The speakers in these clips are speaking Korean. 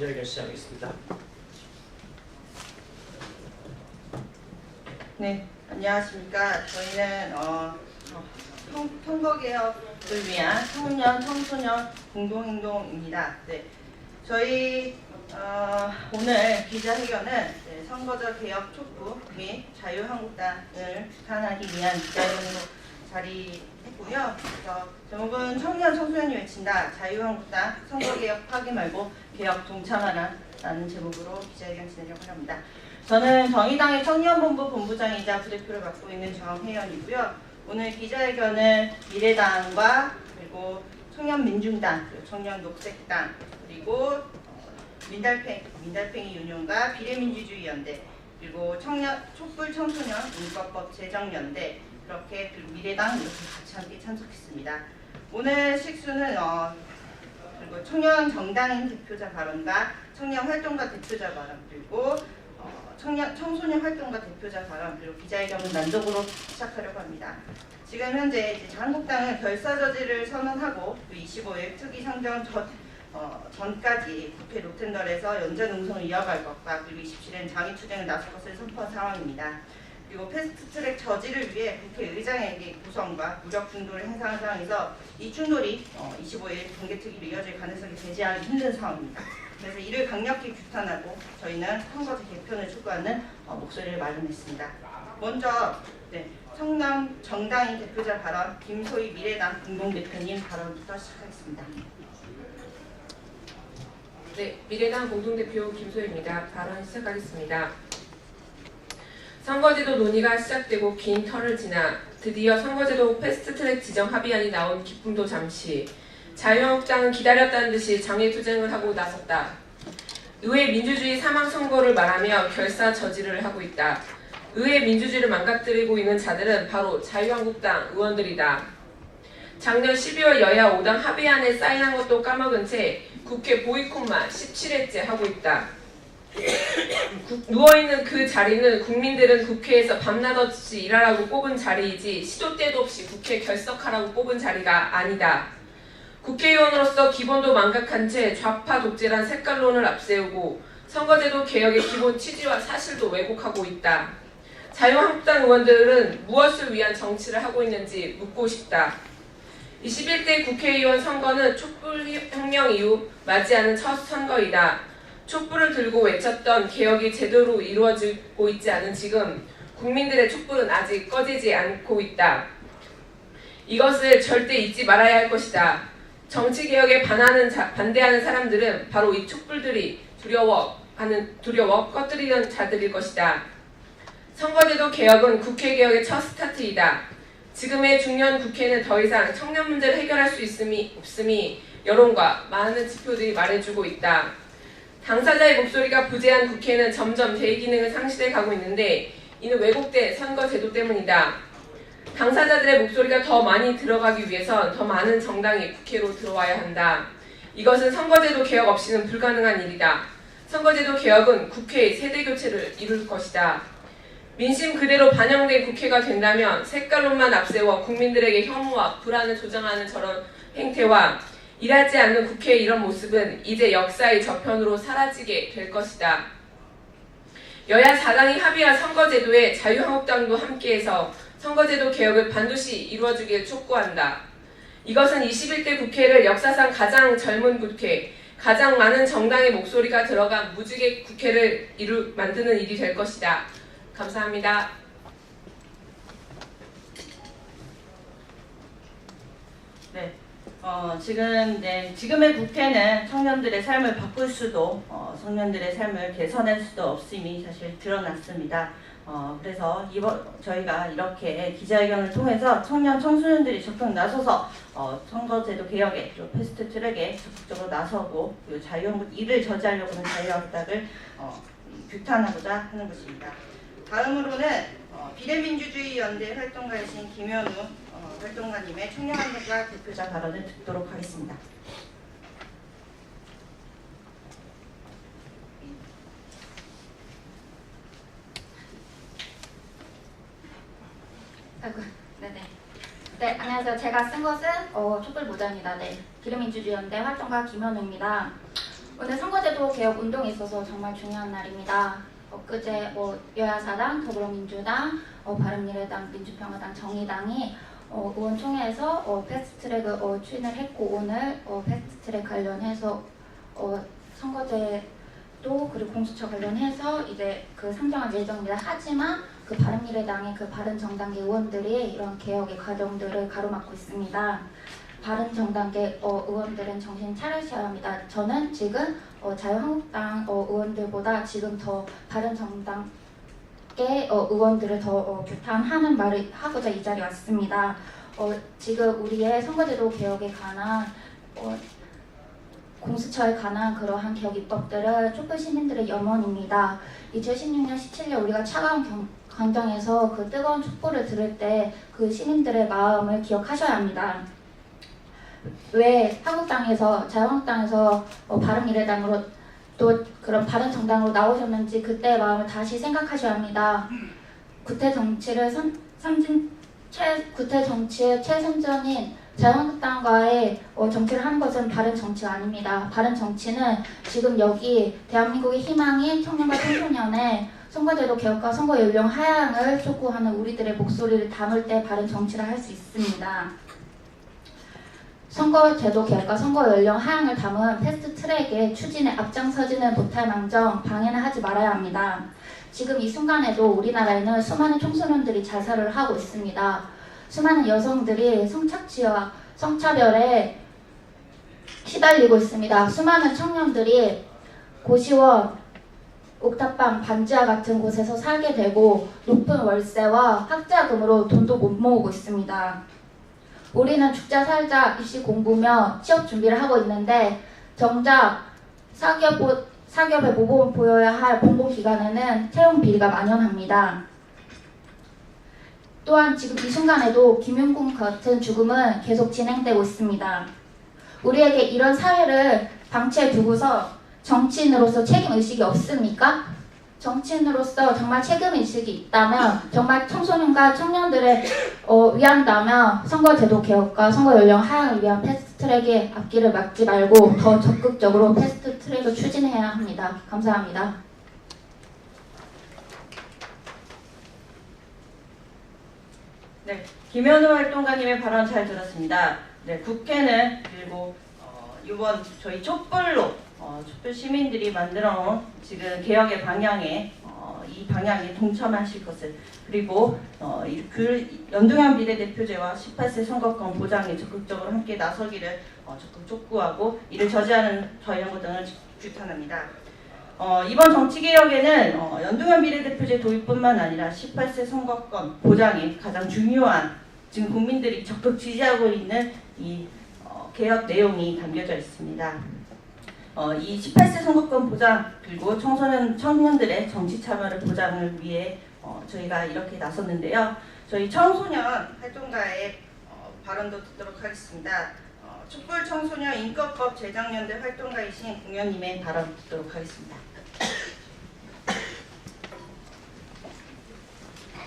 기자회견 시작하겠습니다. 네, 안녕하십니까. 저희는 어, 선거개혁을 위한 청년 청소년 공동행동입니다. 네, 저희 어, 오늘 기자회견은 네, 선거제 개혁 촉구 및 자유한국당을 비판하기 위한 기자회견으로 자리 했고요. 그래서 제목은 청년 청소년이 외친다 자유한국당 선거개혁 파기 말고 개혁 동참하라 라는 제목으로 기자회견 진행을 합니다. 저는 정의당의 청년본부 본부장이자 부대표를 맡고 있는 정혜연이고요. 오늘 기자회견은 미래당과 그리고 청년민중당, 그리고 청년녹색당, 그리고 어, 민달팽, 민달팽이 유년과 비례민주주의연대, 그리고 청년 촛불 청소년 인권법 제정연대 그렇게 그리고 미래당 이렇게 같이 함께 참석했습니다. 오늘 식수는 어, 그리고 청년 정당인 대표자 발언과 청년 활동가 대표자 발언 그리고 어, 청년 청소년 활동가 대표자 발언 그리고 기자회견은 난독으로 시작하려고 합니다. 지금 현재 이제 한국당은 결사 저지를 선언하고 그 25일 특위 상정 전, 어, 전까지 국회 로텐덜에서 연전 농성을 이어갈 것과 그리고 27일은 장애 투쟁을 나설 것을 선포한 상황입니다. 그리고 패스트트랙 저지를 위해 국회 의장에게 구성과 무력 충돌을 행사한 상황에서 이 충돌이 어, 25일 공개특위로 이어질 가능성이 배제하기 힘든 상황입니다. 그래서 이를 강력히 규탄하고 저희는 선거제 개편을 촉구하는 어, 목소리를 마련했습니다. 먼저 네, 청남 정당인 대표자 발언 김소희 미래당 공동대표님 발언부터 시작하겠습니다. 네, 미래당 공동대표 김소희입니다. 발언 시작하겠습니다. 선거제도 논의가 시작되고 긴 털을 지나 드디어 선거제도 패스트트랙 지정 합의안이 나온 기쁨도 잠시 자유한국당은 기다렸다는 듯이 장애투쟁을 하고 나섰다. 의회 민주주의 사망 선거를 말하며 결사 저지를 하고 있다. 의회 민주주의를 망가뜨리고 있는 자들은 바로 자유한국당 의원들이다. 작년 12월 여야 5당 합의안에 사인한 것도 까먹은 채 국회 보이콧만 17회째 하고 있다. 구- 누워있는 그 자리는 국민들은 국회에서 밤낮 없이 일하라고 뽑은 자리이지 시도 때도 없이 국회 결석하라고 뽑은 자리가 아니다. 국회의원으로서 기본도 망각한 채 좌파 독재란 색깔론을 앞세우고 선거제도 개혁의 기본 취지와 사실도 왜곡하고 있다. 자유한국당 의원들은 무엇을 위한 정치를 하고 있는지 묻고 싶다. 21대 국회의원 선거는 촛불혁명 이후 맞이하는 첫 선거이다. 촛불을 들고 외쳤던 개혁이 제대로 이루어지고 있지 않은 지금 국민들의 촛불은 아직 꺼지지 않고 있다. 이것을 절대 잊지 말아야 할 것이다. 정치 개혁에 반하는 자- 반대하는 사람들은 바로 이 촛불들이 두려워하는 두려워 꺼뜨리는 자들일 것이다. 선거제도 개혁은 국회 개혁의 첫 스타트이다. 지금의 중년 국회는 더 이상 청년 문제를 해결할 수 있음이 없음이 여론과 많은 지표들이 말해주고 있다. 당사자의 목소리가 부재한 국회는 점점 대기능을 상실해 가고 있는데 이는 왜곡된 선거 제도 때문이다. 당사자들의 목소리가 더 많이 들어가기 위해선 더 많은 정당이 국회로 들어와야 한다. 이것은 선거제도 개혁 없이는 불가능한 일이다. 선거제도 개혁은 국회의 세대 교체를 이룰 것이다. 민심 그대로 반영된 국회가 된다면 색깔론만 앞세워 국민들에게 혐오와 불안을 조장하는 저런 행태와 일하지 않는 국회의 이런 모습은 이제 역사의 저편으로 사라지게 될 것이다. 여야 4당이 합의한 선거제도에 자유한국당도 함께해서 선거제도 개혁을 반드시 이루어주길 촉구한다. 이것은 21대 국회를 역사상 가장 젊은 국회, 가장 많은 정당의 목소리가 들어간 무지개 국회를 이루, 만드는 일이 될 것이다. 감사합니다. 네. 어, 지금 네, 지금의 국회는 청년들의 삶을 바꿀 수도 어, 청년들의 삶을 개선할 수도 없음이 사실 드러났습니다. 어, 그래서 이번 저희가 이렇게 기자회견을 통해서 청년 청소년들이 적극 나서서 어, 선거제도 개혁에 또 패스트 트랙에 적극적으로 나서고 그 자유한국 일을 저지하려고 하는 자유한국당을 어, 규탄하고자 하는 것입니다. 다음으로는 어, 비례민주주의 연대 활동가이신 김현우 어, 활동가님의 청년한국가 대표자 발언을 듣도록 하겠습니다. 아이고, 네네. 네, 안녕하세요. 제가 쓴 것은 어, 촛불 모자입니다. 네, 기름민주주의연대 활동가 김현우입니다. 오늘 선거제도 개혁 운동에 있어서 정말 중요한 날입니다. 엊그제 뭐 여야사당, 더불어민주당, 어, 바른미래당, 민주평화당, 정의당이 어, 의원총회에서 어, 패스트트랙을 어, 추진을 했고 오늘 어, 패스트트랙 관련해서 어, 선거제도 그리고 공수처 관련해서 이제 그 상정할 예정입니다. 하지만 그 바른미래당의 그 바른정당계 의원들이 이런 개혁의 과정들을 가로막고 있습니다. 바른정당계 어, 의원들은 정신 차리셔야 합니다. 저는 지금 어, 자유한국당 어, 의원들보다 지금 더 바른정당 계 어, 의원들을 더 어, 규탄하는 말을 하고자 이 자리에 왔습니다. 어, 지금 우리의 선거제도 개혁에 관한 어, 공수처에 관한 그러한 개혁 입법들은 촛불 시민들의 염원입니다. 2016년 17년 우리가 차가운 경, 광장에서 그 뜨거운 촛불을 들을 때 그 시민들의 마음을 기억하셔야 합니다. 왜 한국당에서 자유한국당에서 어, 바른미래당으로 또 그런 바른 정당으로 나오셨는지 그때 마음을 다시 생각하셔야 합니다. 구태 정치를 선, 삼진 최 구태 정치의 최선전인 자유한국당과의 어, 정치를 하는 것은 바른 정치가 아닙니다. 바른 정치는 지금 여기 대한민국의 희망인 청년과 청소년의 선거제도 개혁과 선거 연령 하향을 촉구하는 우리들의 목소리를 담을 때 바른 정치를 할 수 있습니다. 선거제도 개혁과 선거 연령 하향을 담은 패스트 트랙의 추진에 앞장서지는 못할 망정 방해는 하지 말아야 합니다. 지금 이 순간에도 우리나라에는 수많은 청소년들이 자살을 하고 있습니다. 수많은 여성들이 성착취와 성차별에 시달리고 있습니다. 수많은 청년들이 고시원, 옥탑방, 반지하 같은 곳에서 살게 되고 높은 월세와 학자금으로 돈도 못 모으고 있습니다. 우리는 죽자 살자 입시 공부며 취업 준비를 하고 있는데 정작 사기업, 보- 사기업의 모범을 보여야 할 공공기관에는 채용 비리가 만연합니다. 또한 지금 이 순간에도 김윤국 같은 죽음은 계속 진행되고 있습니다. 우리에게 이런 사회를 방치해 두고서 정치인으로서 책임 의식이 없습니까? 정치인으로서 정말 책임 의식이 있다면 정말 청소년과 청년들의 어, 위한다면 선거 제도 개혁과 선거 연령 하향을 위한 패스트트랙에 앞길을 막지 말고 더 적극적으로 패스트트랙을 추진해야 합니다. 감사합니다. 네, 김현우 활동가님의 발언 잘 들었습니다. 네, 국회는 그리고 어, 이번 저희 촛불로 어, 촛불 시민들이 만들어온 지금 개혁의 방향에 어, 이 방향에 동참하실 것을 그리고 어, 이, 그 연동형 비례대표제와 18세 선거권 보장에 적극적으로 함께 나서기를 어, 적극 촉구하고 이를 저지하는 저희 연구 등을 규탄합니다. 어, 이번 정치개혁에는 어, 연동형 비례대표제 도입뿐만 아니라 18세 선거권 보장이 가장 중요한 지금 국민들이 적극 지지하고 있는 이 어, 개혁 내용이 담겨져 있습니다. 어, 이 18세 선거권 보장 그리고 청소년 청년들의 정치 참여를 보장을 위해 어, 저희가 이렇게 나섰는데요. 저희 청소년 활동가의 어, 발언도 듣도록 하겠습니다. 어, 촛불 청소년 인권법 제정연대 활동가이신 공연님의 발언 듣도록 하겠습니다.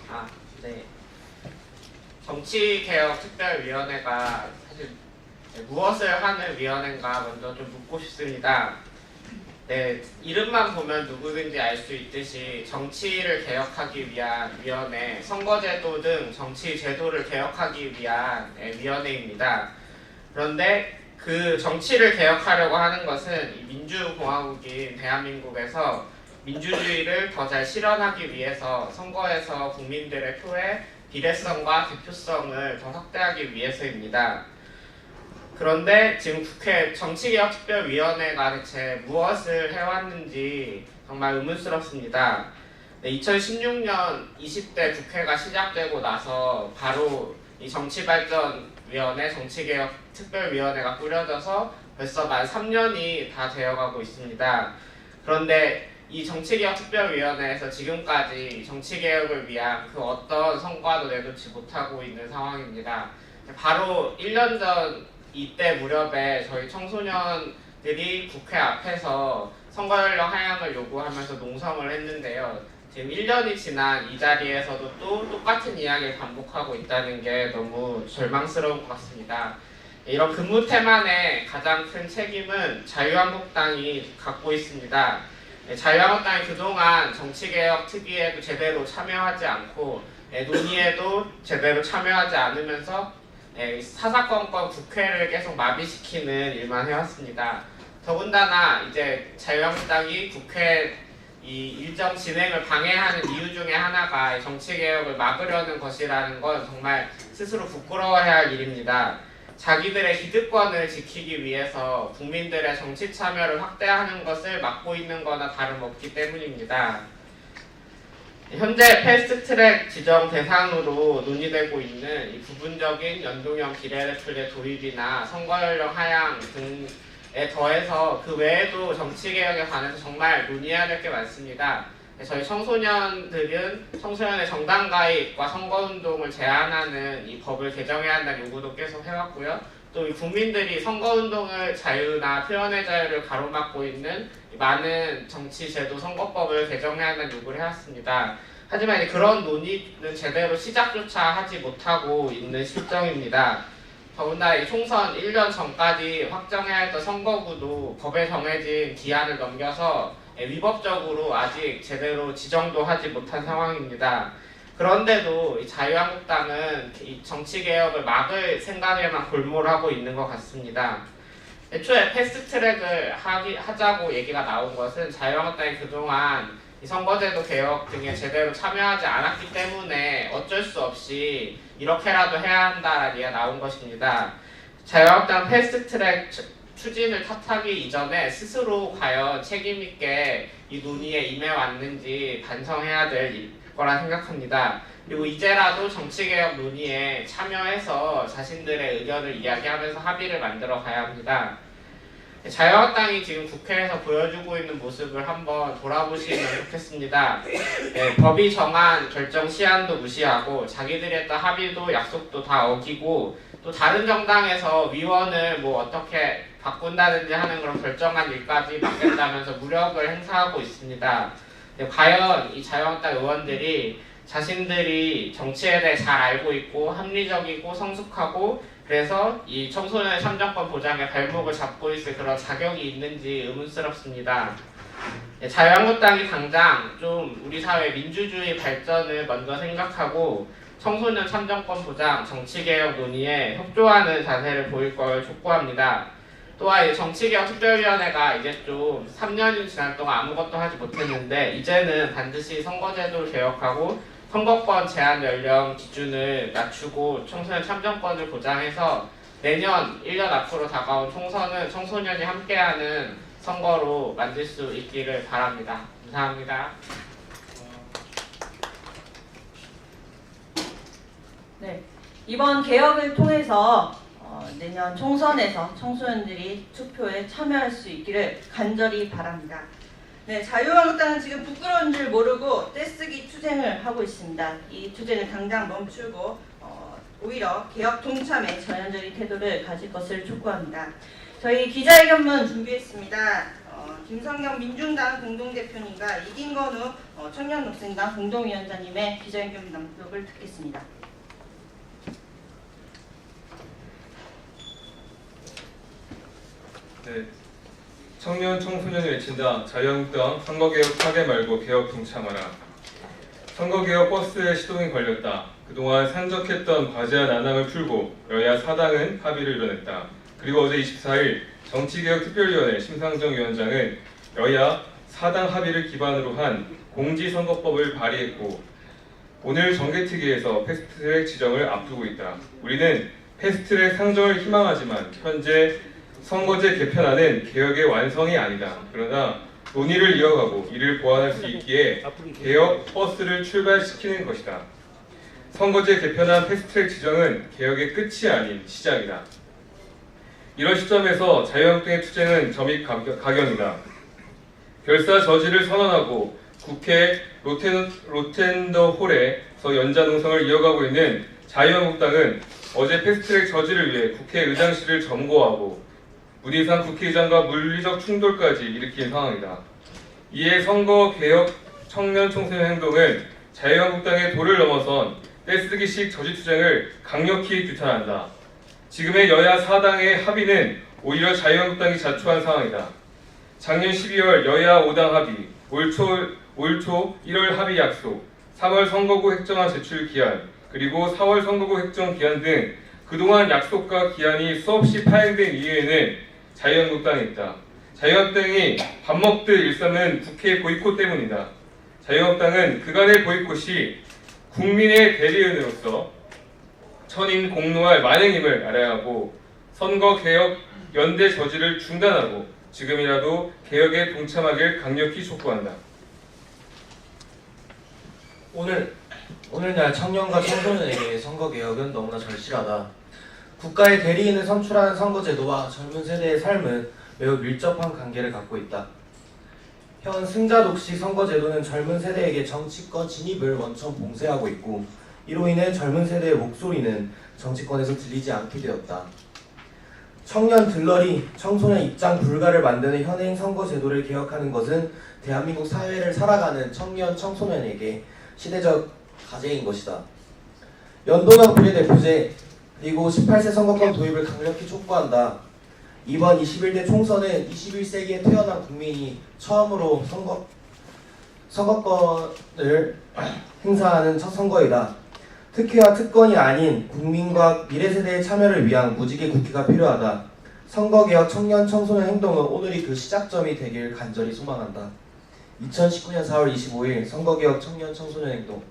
아, 네. 정치개혁특별위원회가 사실 무엇을 하는 위원회인가 먼저 좀 묻고 싶습니다. 네, 이름만 보면 누구든지 알 수 있듯이 정치를 개혁하기 위한 위원회, 선거제도 등 정치 제도를 개혁하기 위한 네, 위원회입니다. 그런데 그 정치를 개혁하려고 하는 것은 이 민주공화국인 대한민국에서 민주주의를 더 잘 실현하기 위해서 선거에서 국민들의 표에 비례성과 대표성을 더 확대하기 위해서입니다. 그런데 지금 국회 정치개혁특별위원회가 대체 무엇을 해왔는지 정말 의문스럽습니다. 네, 2016년 20대 국회가 시작되고 나서 바로 이 정치발전위원회, 정치개혁특별위원회가 꾸려져서 벌써 만 3년이 다 되어가고 있습니다. 그런데 이 정치개혁특별위원회에서 지금까지 정치개혁을 위한 그 어떤 성과도 내놓지 못하고 있는 상황입니다. 바로 1년 전 이때 무렵에 저희 청소년들이 국회 앞에서 선거연령 하향을 요구하면서 농성을 했는데요. 지금 1년이 지난 이 자리에서도 또 똑같은 이야기를 반복하고 있다는 게 너무 절망스러운 것 같습니다. 이런 근무 태만의 가장 큰 책임은 자유한국당이 갖고 있습니다. 예, 자유한국당이 그동안 정치개혁 특위에도 제대로 참여하지 않고 예, 논의에도 제대로 참여하지 않으면서 예, 사사건건 국회를 계속 마비시키는 일만 해왔습니다. 더군다나 이제 자유한국당이 국회 이 일정 진행을 방해하는 이유 중에 하나가 정치개혁을 막으려는 것이라는 건 정말 스스로 부끄러워해야 할 일입니다. 자기들의 기득권을 지키기 위해서 국민들의 정치 참여를 확대하는 것을 막고 있는 거나 다름없기 때문입니다. 현재 패스트트랙 지정 대상으로 논의되고 있는 이 부분적인 연동형 비례대표제 도입이나 선거연령 하향 등에 더해서 그 외에도 정치개혁에 관해서 정말 논의해야 될 게 많습니다. 저희 청소년들은 청소년의 정당 가입과 선거운동을 제한하는 이 법을 개정해야 한다는 요구도 계속 해왔고요. 또이 국민들이 선거운동을 자유나 표현의 자유를 가로막고 있는 이 많은 정치제도 선거법을 개정해야 한다는 요구를 해왔습니다. 하지만 그런 논의는 제대로 시작조차 하지 못하고 있는 실정입니다. 더군다나 이 총선 1년 전까지 확정해야 했던 선거구도 법에 정해진 기한을 넘겨서 예, 위법적으로 아직 제대로 지정도 하지 못한 상황입니다. 그런데도 이 자유한국당은 이 정치개혁을 막을 생각에만 골몰하고 있는 것 같습니다. 애초에 패스트트랙을 하기, 하자고 얘기가 나온 것은 자유한국당이 그동안 이 선거제도 개혁 등에 제대로 참여하지 않았기 때문에 어쩔 수 없이 이렇게라도 해야 한다라는 얘기가 나온 것입니다. 자유한국당 패스트트랙 추- 추진을 탓하기 이전에 스스로 과연 책임있게 이 논의에 임해왔는지 반성해야 될 일- 거라 생각합니다. 그리고 이제라도 정치개혁 논의에 참여해서 자신들의 의견을 이야기하면서 합의를 만들어 가야 합니다. 자유한국당이 지금 국회에서 보여주고 있는 모습을 한번 돌아보시면 좋겠습니다. 예, 법이 정한 결정 시한도 무시하고 자기들이 했던 합의도 약속도 다 어기고 또 다른 정당에서 위원을 뭐 어떻게 바꾼다든지 하는 그런 결정한 일까지 맡겠다면서 무력을 행사하고 있습니다. 예, 과연 이 자유한국당 의원들이 자신들이 정치에 대해 잘 알고 있고 합리적이고 성숙하고 그래서 이 청소년의 참정권 보장에 발목을 잡고 있을 그런 자격이 있는지 의문스럽습니다. 예, 자유한국당이 당장 좀 우리 사회 민주주의 발전을 먼저 생각하고 청소년 참정권 보장, 정치개혁 논의에 협조하는 자세를 보일 걸 촉구합니다. 또한 이 정치개혁 특별위원회가 이제 좀 3년이 지난 동안 아무것도 하지 못했는데 이제는 반드시 선거제도를 개혁하고 선거권 제한 연령 기준을 낮추고 청소년 참정권을 보장해서 내년 1년 앞으로 다가온 총선은 청소년이 함께하는 선거로 만들 수 있기를 바랍니다. 감사합니다. 네, 이번 개혁을 통해서 어, 내년 총선에서 청소년들이 투표에 참여할 수 있기를 간절히 바랍니다. 네, 자유한국당은 지금 부끄러운 줄 모르고 떼쓰기 투쟁을 하고 있습니다. 이 투쟁을 당장 멈추고 어, 오히려 개혁 동참에 전향적인 태도를 가질 것을 촉구합니다. 저희 기자회견문 준비했습니다. 어, 김성경 민중당 공동대표님과 이긴건우 어, 청년녹색당 공동위원장님의 기자회견문 낭독을 듣겠습니다. 네. 청년 청소년이 외친다. 자유한국당 선거개혁 파괴 말고 개혁 동참하라. 선거개혁 버스에 시동이 걸렸다. 그동안 산적했던 과제와 난항을 풀고 여야 사당은 합의를 이뤄냈다. 그리고 어제 24일 정치개혁특별위원회 심상정 위원장은 여야 사당 합의를 기반으로 한 공지선거법을 발의했고 오늘 정개특위에서 패스트트랙 지정을 앞두고 있다. 우리는 패스트트랙 상정을 희망하지만 현재 선거제 개편안은 개혁의 완성이 아니다. 그러나 논의를 이어가고 이를 보완할 수 있기에 개혁 버스를 출발시키는 것이다. 선거제 개편안 패스트트랙 지정은 개혁의 끝이 아닌 시작이다. 이런 시점에서 자유한국당의 투쟁은 점입 가격- 가경이다. 결사 저지를 선언하고 국회 로텐, 로텐더 홀에서 연자 농성을 이어가고 있는 자유한국당은 어제 패스트트랙 저지를 위해 국회 의장실을 점거하고 문희상 국회의장과 물리적 충돌까지 일으킨 상황이다. 이에 선거 개혁 청년 청소년 행동은 자유한국당의 도를 넘어선 떼쓰기식 저지 투쟁을 강력히 규탄한다. 지금의 여야 사당의 합의는 오히려 자유한국당이 자초한 상황이다. 작년 12월 여야 5당 합의, 올초 올초 1월 합의 약속, 3월 선거구 획정안 제출 기한, 그리고 4월 선거구 획정 기한 등 그동안 약속과 기한이 수없이 파행된 이유에는 자유한국당이 있다. 자유한국당이 밥 먹듯 일삼는 국회 보이콧 때문이다. 자유한국당은 그간의 보이콧이 국민의 대리인으로서 천인 공노할 만행임을 알아야 하고 선거 개혁 연대 저지를 중단하고 지금이라도 개혁에 동참하길 강력히 촉구한다. 오늘 오늘날 청년과 청소년에게 선거 개혁은 너무나 절실하다. 국가의 대리인을 선출하는 선거제도와 젊은 세대의 삶은 매우 밀접한 관계를 갖고 있다. 현 승자 독식 선거제도는 젊은 세대에게 정치권 진입을 원천 봉쇄하고 있고 이로 인해 젊은 세대의 목소리는 정치권에서 들리지 않게 되었다. 청년 들러리 청소년 입장 불가를 만드는 현행 선거제도를 개혁하는 것은 대한민국 사회를 살아가는 청년 청소년에게 시대적 과제인 것이다. 연동형 비례대표제 그리고 18세 선거권 도입을 강력히 촉구한다. 이번 21대 총선은 21세기에 태어난 국민이 처음으로 선거 선거권을 행사하는 첫 선거이다. 특혜와 특권이 아닌 국민과 미래 세대의 참여를 위한 무지개 국회가 필요하다. 선거개혁 청년 청소년 행동은 오늘이 그 시작점이 되길 간절히 소망한다. 2019년 4월 25일 선거개혁 청년 청소년 행동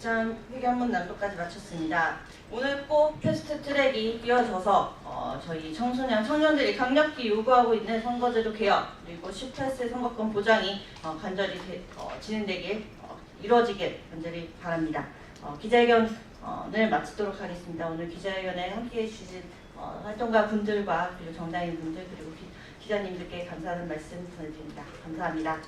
기장 회견문 낭독까지 마쳤습니다. 오늘 꼭 패스트 트랙이 이어져서 어, 저희 청소년 청년들이 강력히 요구하고 있는 선거제도 개혁 그리고 18세 선거권 보장이 어, 간절히 되- 어, 진행되길 어, 이루어지길 간절히 바랍니다. 어, 기자회견을 마치도록 하겠습니다. 오늘 기자회견에 함께해 주신 어, 활동가 분들과 그리고 정당인 분들 그리고 기, 기자님들께 감사하는 말씀 전해드립니다. 감사합니다.